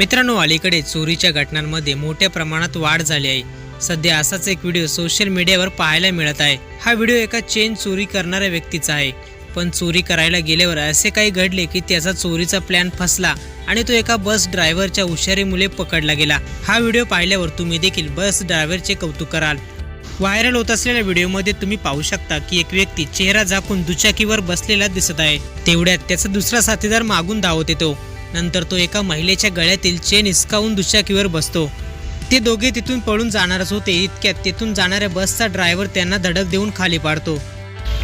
मित्रांनो अलीकडे चोरीच्या घटनांमध्ये मोठ्या प्रमाणात वाढ झाली आहे. सध्या असाच एक व्हिडिओ सोशल मीडियावर पाहायला मिळत आहे. हा व्हिडिओ एका चेन चोरी करणाऱ्या व्यक्तीचा आहे. पण चोरी करायला गेल्यावर असे काही घडले की त्याचा चोरीचा प्लॅन फसला आणि तो एका बस ड्रायव्हरच्या हुशारीमुळे पकडला गेला. हा व्हिडिओ पाहिल्यावर तुम्ही देखील बस ड्रायव्हरचे कौतुक कराल. व्हायरल होत असलेल्या व्हिडिओमध्ये तुम्ही पाहू शकता की एक व्यक्ती चेहरा झाकून दुचाकीवर बसलेला दिसत आहे. तेवढ्यात त्याचा दुसरा साथीदार मागून धावत येतो. नंतर तो एका महिलेच्या गळ्यातील चेन हिसकावून दुचाकीवर बसतो. ते दोघे तिथून पळून जाणारच होते. इतक्यात तिथून जाणाऱ्या बसचा ड्रायव्हर त्यांना धडक देऊन खाली पाडतो.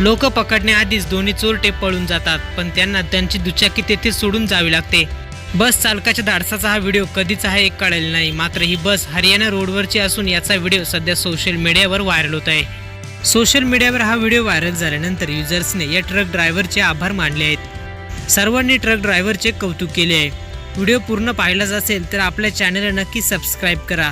लोक पकडण्याआधीच दोन्ही चोरटे पळून जातात पण त्यांना त्यांची दुचाकी तेथे सोडून जावी लागते. बस चालकाच्या धाडसाचा हा व्हिडिओ कधीच आहे एक कळेल नाही. मात्र ही बस हरियाणा रोडवरची असून याचा व्हिडिओ सध्या सोशल मीडियावर व्हायरल होत आहे. सोशल मीडियावर हा व्हिडिओ व्हायरल झाल्यानंतर युजर्सने या ट्रक ड्रायव्हरचे आभार मानले आहेत. सर्वांनी ट्रक ड्रायव्हरचे कौतुक केले. आहे व्हिडिओ पूर्ण पाहिलाच असेल तर आपल्या चॅनलला नक्की सबस्क्राईब करा.